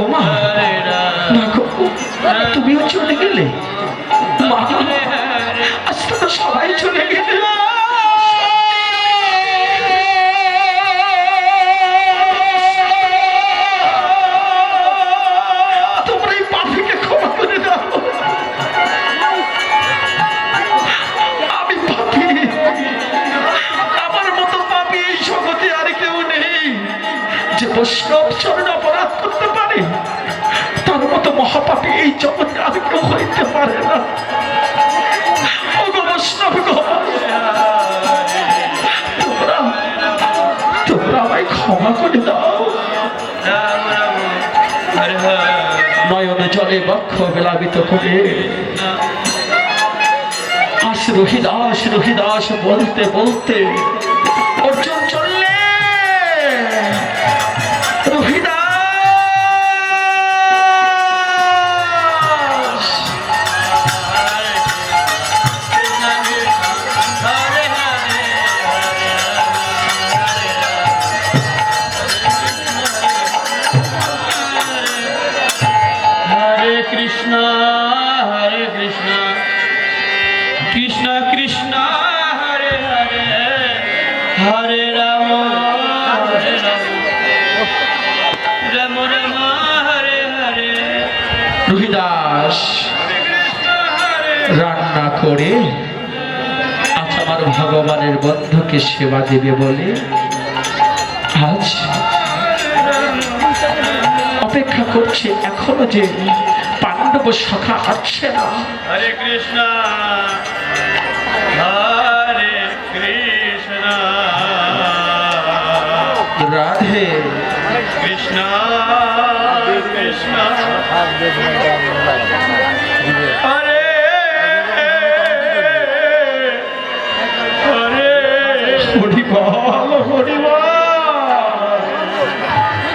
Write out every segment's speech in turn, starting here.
ও মা। মা গো, তুমিও চলে গেলে? মা সবাই চলে গেলে। মহাপাপী এই জগতে আর কেউ হইতে পারে না। তোমরা তোমরা দাও। বক্ষ করে। রহিদাস, বলতে বলতে। রহিদাস রান্না করে আজ আমার ভগবানের বন্ধুকে সেবা দেবে বলে আজ অপেক্ষা করছে এখনও যে পাণ্ডব সখা আসছে না। হরে কৃষ্ণ হরে কৃষ্ণ। রাধে। কৃষ্ণ।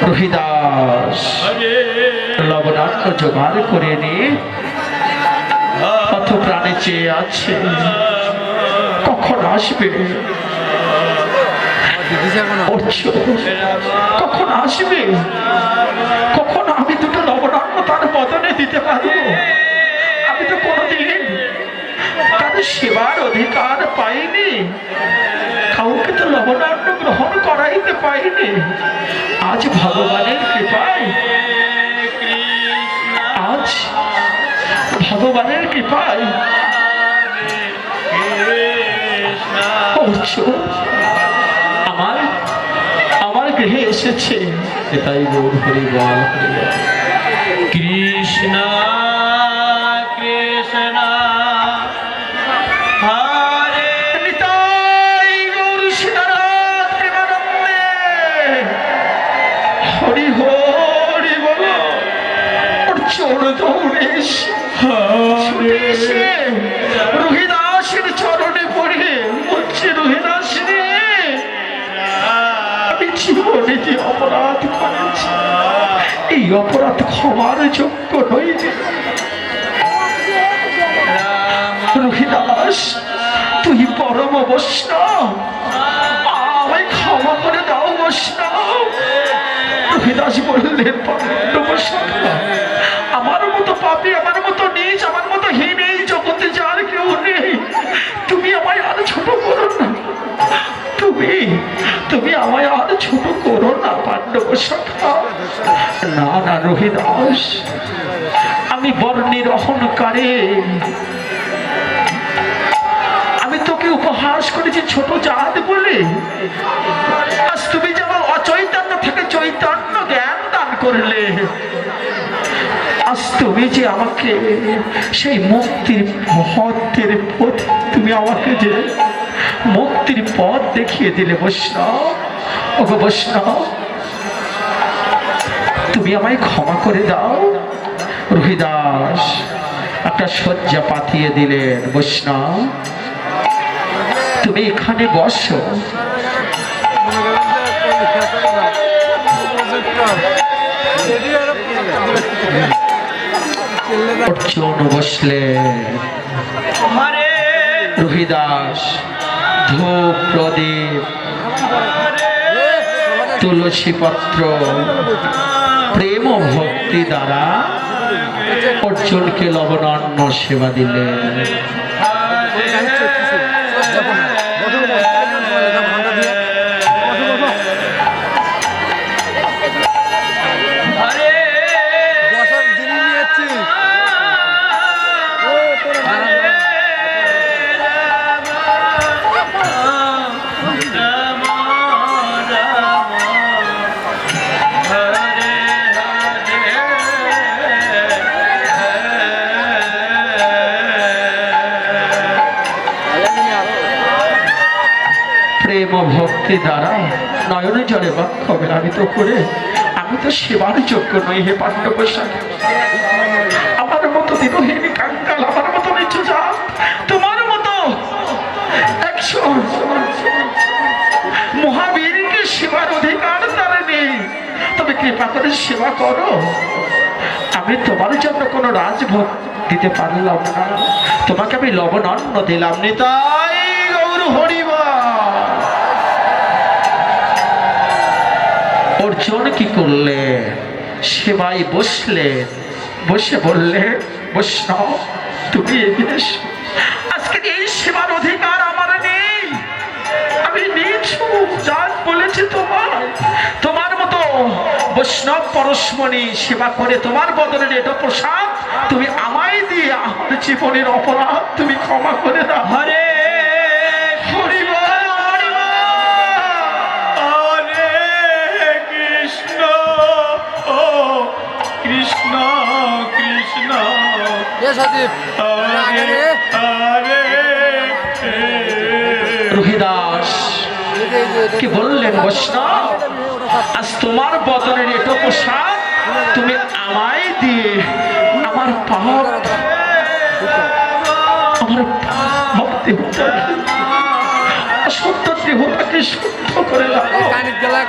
রহিদাস লবণাক্ত জোগাড় করে নিয়ে কত প্রাণে চেয়ে আছে। কখন আসবে? কখন আসবে? কখন আমি দুটো লবণাক্ত তার বদলে দিতে পারব? আমি তো কোনোদিন তার সেবার অধিকার পাইনি। কাউকে তো লবণাক্ত গ্রহণ করাইতে পাইনি। আজ ভগবানের কৃপায়, আজ ভগবানের কৃপায়। আমার গৃহে এসেছে। এটাই গৌর হরি বল কৃষ্ণা ক্ষমার যোগ্য নই রোহিদাস, তুই পরম বৈষ্ণব। আমায় ক্ষমা করে দাও বৈষ্ণব। রোহিদাস বললেন আমার মতো পাপি, আমার মতো নিজ আমার মতো হীন এই জগতে যার কেউ নেই। তুমি আমায় আর ছোট করো না। তুমি তুমি আমায় আমি বর্ণের অহংকারে। আমি তোকে উপহাস করেছি ছোট জাত বলে। আজ তুমি যেমন অচৈতন্য থেকে চৈতন্য জ্ঞান দান করলে। তুমি যে আমাকে সেই মুক্তির মহত্বের পথ তুমি আমাকে যে মুক্তির পথ দেখিয়ে দিলে বৈষ্ণব। ওগো বৈষ্ণব তুমি আমায় ক্ষমা করে দাও। রোহিদাস, একটা শয্যা পাতিয়ে দিলেন বৈষ্ণব। তুমি এখানে বসো। অর্জুন বসলেন হরে রোহিদাস, ধূপ, প্রদীপ, তুলসী পত্র প্রেম ও ভক্তি দ্বারা অর্জুনকে লবণান্ন সেবা দিলেন। ভক্তি দ্বারা নয়নে জলে বক্ষ মেলামিত করে, আমি তো সেবার যোগ্য নই হে পাণ্ডব আমার মতো দিনহীন কাঙ্কাল, আমার মতো নিচু যা তোমার মতো একশো মহাবীরকে সেবার অধিকার তার নেই। তবে কৃপা করে সেবা করো। আমি তোমার জন্য কোনো রাজভোগ দিতে পারলাম না। তোমাকে আমি লবণ লবণান্ন দিলাম, নিতাই গৌর হরিবা অর্জুন কি করলে? সেবাই বসলেন বসে বললে তুমি এগিয়ে আজকে এই সেবার অধিকার আমার নেই। আমি নিয়েছো যা বলেছি তোমার। তোমার মতো বৈষ্ণব পরশমণি সেবা করে তোমার বদলে এটা প্রসাদ তুমি আমায় দিয়ে আমার জীবনের অপরাধ তুমি ক্ষমা করে দাও। হরে সজীব। কি বললেন বৈষ্ণব? আজ তোমার বদলের এটো পোশাক তুমি আমায় দিয়ে আমার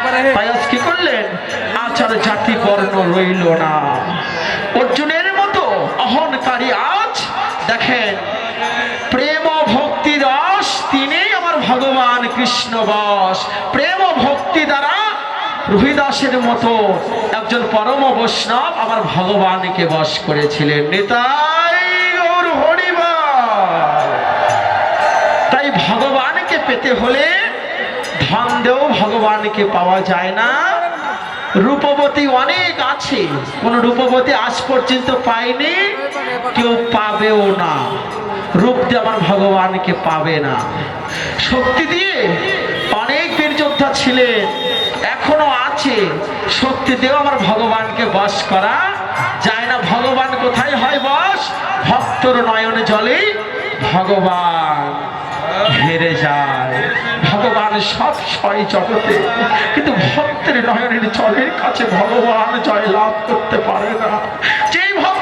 করে করলেন? আচার জাতি বর্ণ রইল না। অর্জুনের মতো আজ। দেখেন প্রেম ভক্তি রস তিনি আমার ভগবান কৃষ্ণ বস প্রেম ভক্তি দ্বারা রুহিদাসের মতো একজন পরম বৈষ্ণব আমার ভগবানকে বশ করেছিলেন। নেতাই গৌর হরিবা তাই ভগবানকে পেতে হলে ধন দেও, ভগবানকে পাওয়া যায় না। রূপবতী অনেক আছে, কোন রূপবতী আজ পর্যন্ত পায়নি। কেউ পাবেও না। রূপ দিয়ে আমার ভগবানকে পাবে না। শক্তি দিয়ে অনেক বীর যোদ্ধা ছিলেন, এখনও আছে। শক্তি দিয়েও আমার ভগবানকে বশ করা যায় না। ভগবান কোথায় হয় বস ভক্তর নয়ন জলে ভগবান হেরে যায়। ভগবান সব ছয় জগতে, কিন্তু ভক্তের নয়নের জলের কাছে ভগবান জয় লাভ করতে পারে না। যেই ভক্ত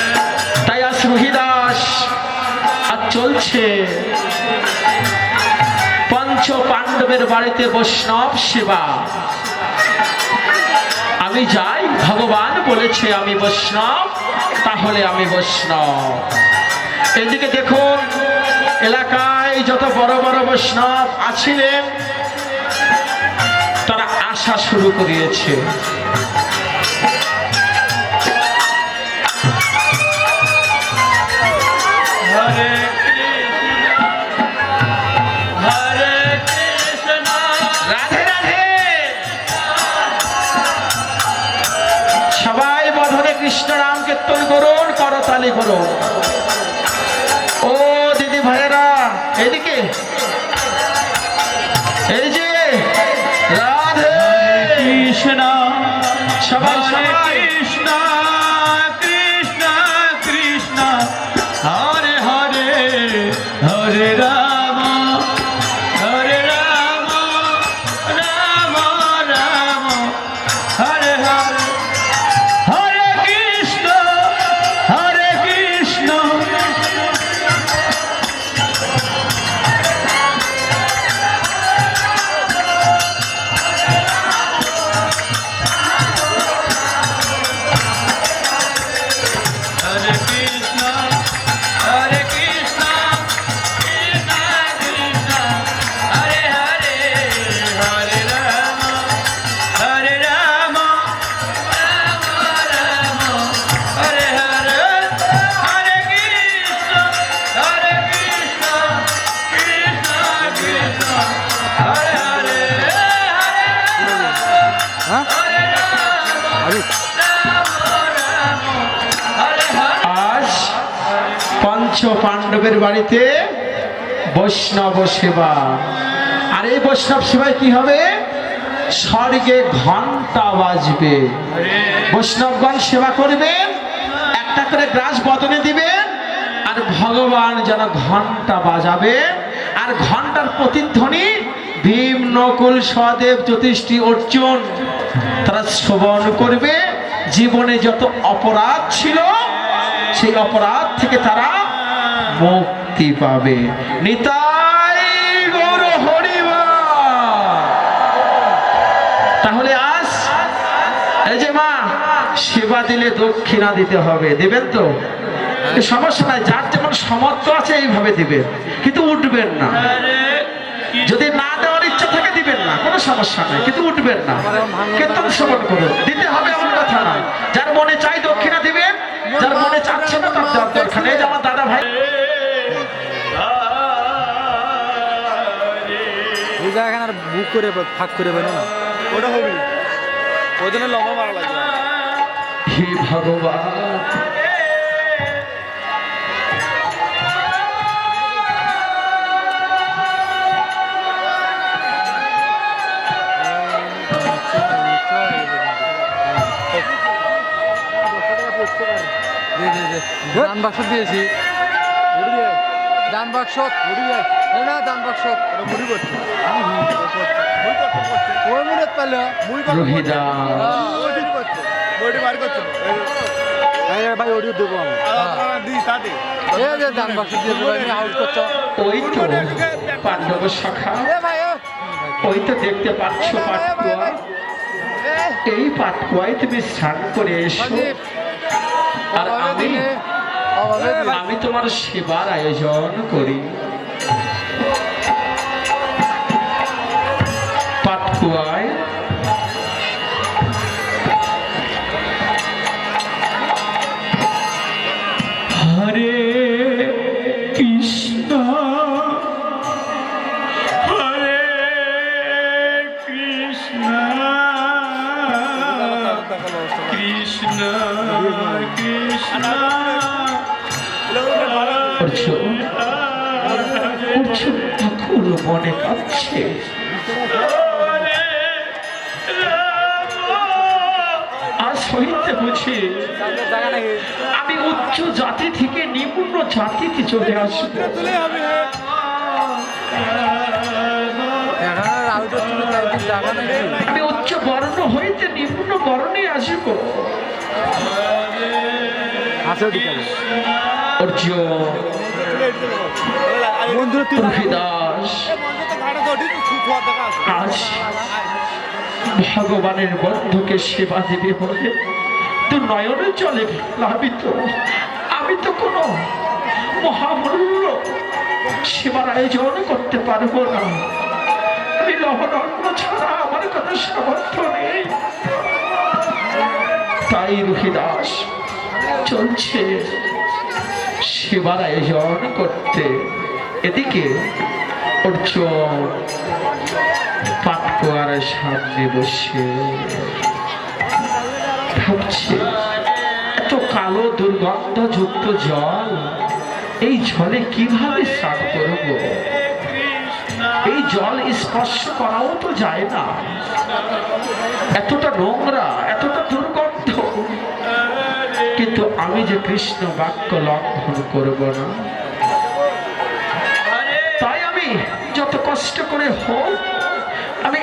রোহিদাস আর চলছে। পঞ্চ পাণ্ডবের বাড়িতে বৈষ্ণব সেবা। আমি যাই, ভগবান বলেছে আমি বৈষ্ণব, তাহলে আমি বৈষ্ণব। এদিকে দেখুন, এলাকায় যত বড় বড় বৈষ্ণব আছিলেন, তারা আসা শুরু করিয়েছে। করুন করো। ও দিদি ভাইয়েরা এদিকে। এই যে রাধে। কৃষ্ণ সবাই পঞ্চ পাণ্ডবের বাড়িতে। বৈষ্ণব সেবা। আর এই বৈষ্ণব সেবায় কি হবে? স্বর্গে ঘণ্টা বাজবে। বৈষ্ণবগণ সেবা করবেন একটা করে গ্রাস বদনে দিবেন আর ভগবান যেন ঘণ্টা বাজাবে। আর ঘণ্টার প্রতিধ্বনি ভীম নকুল সদেব জ্যোতিষ্ঠী অর্জুন তারা শ্রবণ করবে। জীবনে যত অপরাধ ছিল, সেই অপরাধ থেকে তারা মুক্তি পাবে। নিতাই গৌর হরিবা তাহলে আজ এই যে মা, সেবা দিলে দক্ষিণা দিতে হবে, দেবেন তো? সমস্যা নাই যার যেমন সমর্থ আছে, এইভাবে দিবেন। কিন্তু উঠবেন না। যদি না দেওয়ার ইচ্ছা থাকে, দিবেন না। কোনো সমস্যা নাই, কিন্তু উঠবেন না। কীর্তন শ্রবণ করুন। দিতে হবে এমন কথা নয় যার মনে চাই দক্ষিণা দিবেন, যার মনে চাচ্ছে না, তার দরকার নেই। যে আমার দাদা ভাই ওই জায়গাখানে আর বুক করে ফাঁক করে বেরো না। ওটা হবি ওই জন্য লম্বা মারা লাগবে হে ভগবান। দান বাক্স দিয়েছি। দান বাক্স। না দান বাক্স। মুড়ি করছে ওই মুড়ি পারলে। মুড়ি রোহিদা। ভাই ওডিও দেবো আমি। এই যে দান বাক্স দিয়ে দেবো আমি আউট করছ। ওই তো পাণ্ডব শাখা। ওই তো দেখতে পাচ্ছ পাটকুয়া। এই পাটকুয়ায় তুমি স্নান করে এসো। আর আমি আমি তোমার সেবার আয়োজন করি। অর্জুন ঠাকুর মনে হইতে বুঝি আমি উচ্চ জাতি থেকে নিম্ন জাতিতে চলে আসব। এখানে আমি উচ্চ বর্ণ হইতে নিম্ন বর্ণে আসব। অর্জুন। বন্ধুরা তুই আজ ভগবানের বন্ধুকে সেবা দেবে বলে তো নয়নে চলে প্লাবিত আমি তো কোনো মহামূল্য সেবার আয়োজন করতে পারব না। আমি লবণান্ন ছাড়া আমার কোনো সামর্থ্য নেই। তাই রুহিদাস চলছে। সেবার আয়োজন করতে। এদিকে অর্জুন পাটকুয়ার সামনে বসে ভাবছে, এত কালো দুর্গন্ধযুক্ত জল, এই জলে কীভাবে স্নান করব? এই জল স্পর্শ করাও তো যায় না। এতটা নোংরা কিন্তু আমি যে কৃষ্ণ বাক্য লঙ্ঘন করব না, তাই আমি যত কষ্ট করে হোক, আমি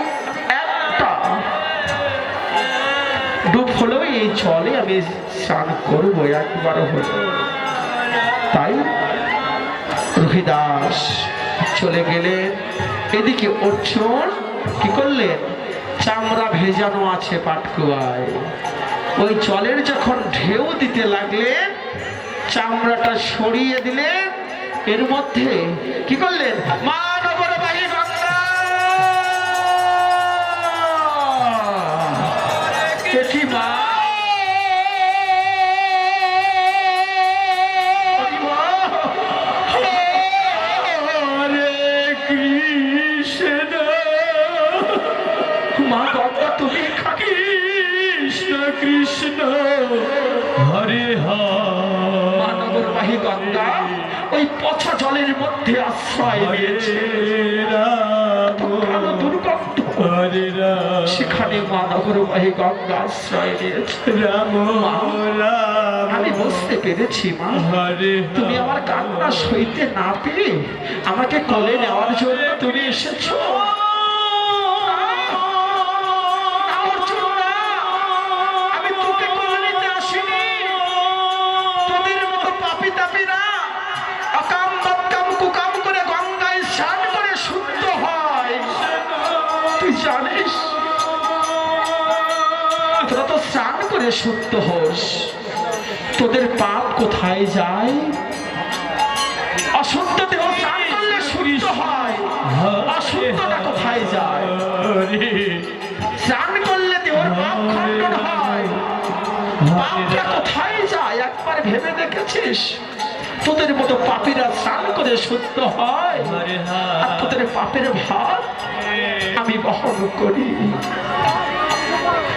ডুব হলেও এই জলে আমি স্নান করব একবার হলো তাই রোহিদাস চলে গেলে এদিকে অর্জুন কি করলেন? চামড়া ভেজানো আছে পাটকুয়ায়। ওই জলের যখন ঢেউ দিতে লাগলেন চামড়াটা সরিয়ে দিলেন এর মধ্যে কি করলেন? মা নগরবাহী মধ্যে আশ্রয় নিয়েছে। সেখানে সেখানে মহানগরবাহী গঙ্গা আশ্রয় নিয়েছে। আমি বুঝতে পেরেছি মা। হরে তুমি আমার কান্না সইতে না পেরে আমাকে কোলে নেওয়ার জন্য তুমি এসেছ। করে হোস, তোদের পাপ কোথায় যায়? অশুদ্ধ দেহ স্নান করলে শুদ্ধ হয় অশুদ্ধটা কোথায় যায়? স্নান করলে দেহর পাপ খণ্ডন হয়। পাপটা কোথায় যায়? একবার ভেবে দেখেছিস? তোদের মতো পাপীরা স্নান করে শুদ্ধ হয়। আর তোদের পাপের ভাব আমি বহন করি।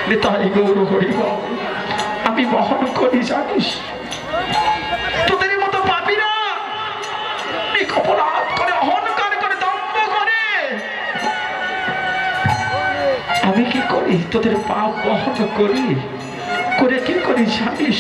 নিতাই গৌর হরিব আমি বহন করি জানিস? তোদের মতো না অপরাধ করে, অহংকার করে, দম্ভ করে। আমি কি করি? তোদের পাপ বহন করি? করে কি করি জানিস?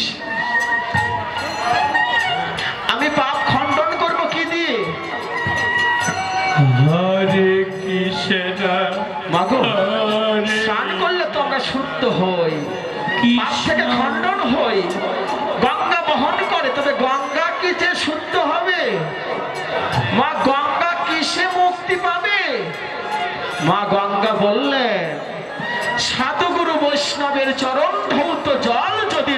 গঙ্গা কি যে শুদ্ধ হবে। মা গঙ্গা কিসে মুক্তি পাবে? মা গঙ্গা বললেন, সাধুগুরু বৈষ্ণবের চরণ ধৌত জল যদি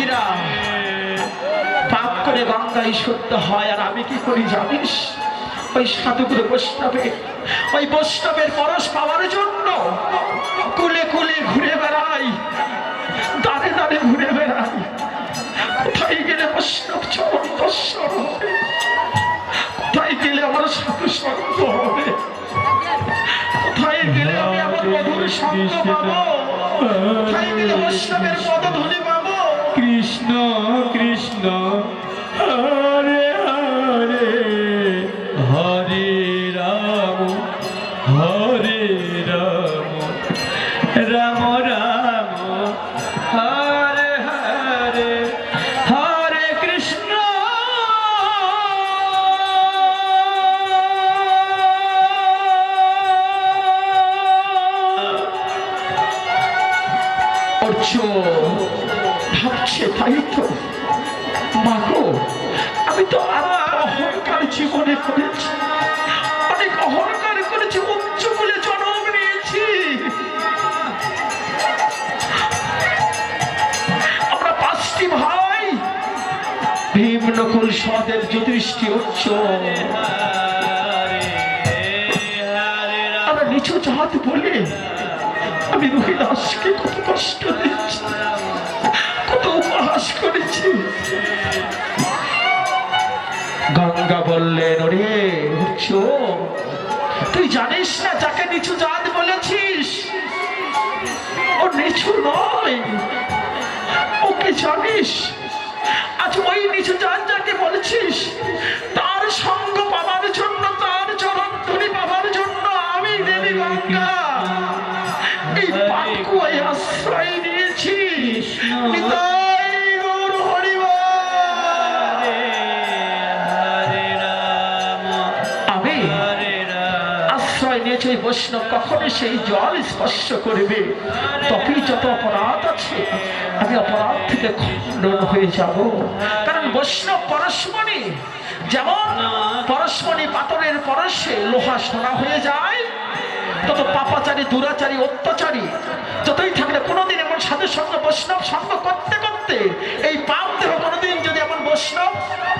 পাপীরা পাপ করে গঙ্গায় শুদ্ধ হয়, আর আমি কি করি জানিস? ওই সাধুগুরু বৈষ্ণবে, ওই বৈষ্ণবের পরশ পাওয়ার জন্য কুলে কুলে ঘুরে বেড়াই দাঁড়ে দাঁড়ে ঘুরে বেড়াই। কোথায় গেলে বৈষ্ণব চরণ দর্শন হবে? কোথায় গেলে আমার সাধু সঙ্গ হবে? কোথায় গেলে আমি আমার মধুর সঙ্গ পাবো? কোথায় গেলে বৈষ্ণবের পদধ্বনি পাবো? কৃষ্ণ কৃষ্ণ। সদের জ্যোতিষ্ঠী উচ্চ আমরা নিচু জাত বলে আমি রহিদাসকে কত কষ্ট দিচ্ছি কত উপহাস করেছি। গঙ্গা বললেন ওরে উচ্চ তুই জানিস না যাকে নিচু জাত বলেছিস? ও নিচু নয়, ওকে জানিস? আজ ওই নিচু যাকে বলেছিস তার সঙ্গ বৈষ্ণব কখনই সেই জল স্পর্শ করবে? তবেই যত অপরাধ আছে, আমি অপরাধ থেকে খণ্ডন হয়ে যাব। কারণ বৈষ্ণব পরশমণি, যেমন পরশমণি পাথরের পরশে লোহা সোনা হয়ে যায়, তত পাপাচারী, দুরাচারী, অত্যাচারী, যতই থাকলে কোনোদিন এমন সাধু সঙ্গ, বৈষ্ণব সঙ্গ করতে করতে এই পাপ দেহ কোনোদিন যদি এমন বৈষ্ণব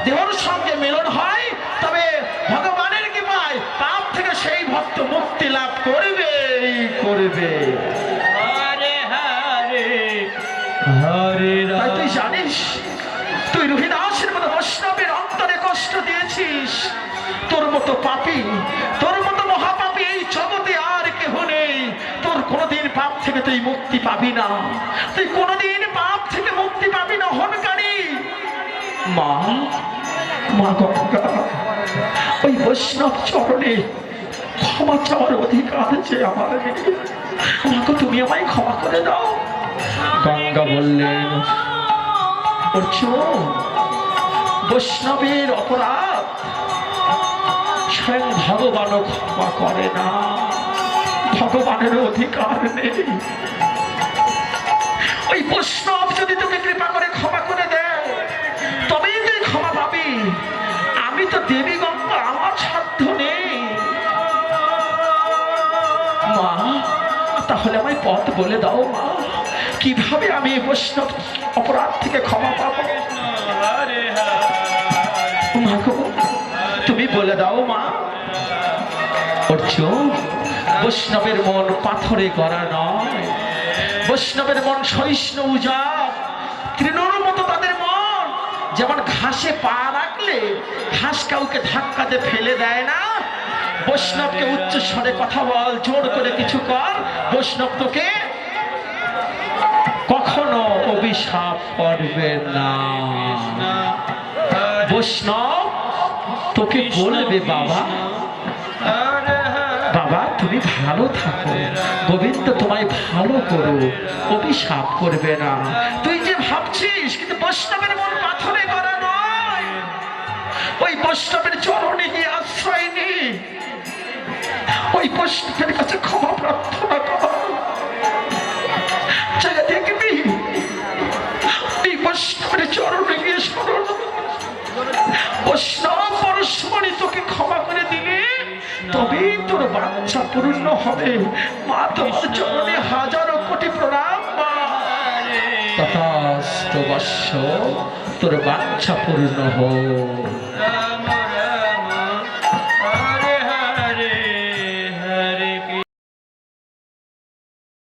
দেহর সঙ্গে মিলন হয়, তবে ভগবানের কি পায় পাপ ভক্ত মুক্তি লাভ করবে করবে। হরে হরে। হরে তাই জানিস তুই রুহিদাসের মতো বৈষ্ণবের অন্তরে কষ্ট দিয়েছিস। তোর মতো পাপি তোর মতো মহাপাপী এই জগতে আর কেহ নেই। তোর কোনোদিন পাপ থেকে তুই মুক্তি পাবি না। তুই কোনোদিন পাপ থেকে মুক্তি পাবি না হনকারী মা মা গঙ্গা ওই বৈষ্ণব চরণে ক্ষমা চাওয়ার অধিকার যে আমার। আমাকে তুমি আমায় ক্ষমা করে দাও। গঙ্গা বললেন অর্জুন বৈষ্ণবের অপরাধ স্বয়ং ভগবানও ক্ষমা করে না। ভগবানের অধিকার নেই। ওই বৈষ্ণব যদি তোকে কৃপা করে ক্ষমা করে দেয় তবেই তুই ক্ষমা পাবি। আমি তো দেবী গঙ্গা আমার সাধ্য নেই। তাহলে আমায় পথ বলে দাও মা। কীভাবে আমি বৈষ্ণব অপরাধ থেকে ক্ষমা পাবো? তুমি বলে দাও মা। অর্জুন, বৈষ্ণবের মন পাথরে গড়া নয়। বৈষ্ণবের মন সহিষ্ণু উজাব তৃণর মতো তাদের মন। যেমন ঘাসে পা রাখলে ঘাস কাউকে ধাক্কাতে ফেলে দেয় না। বৈষ্ণবকে উচ্চ স্বরে কথা বল, জোর করে কিছু কর। বৈষ্ণব তোকে কখনো অভিশাপ করবে না। বৈষ্ণব তোকে বলবে, বাবা বাবা, তুমি ভালো থাকো। গোবিন্দ তোমায় ভালো করো অভিশাপ করবে না। তুই যে ভাবছিস, কিন্তু বৈষ্ণবের মন পাথরে করা নয়। ওই বৈষ্ণবের চরণে গিয়ে আশ্রয় নি। ওই বৈষ্ণবের কাছে ক্ষমা প্রার্থনা কর। জায়গা দেখবি এই বৈষ্ণবের চরণে গিয়ে স্মরণ বৈষ্ণব পরস্পরই তোকে ক্ষমা করে দিলে তবেই তোর বাচ্চা পূর্ণ হবে। মা তোমার চরণে হাজারো কোটি প্রণাম মা তোর বাচ্চা পূর্ণ হোক।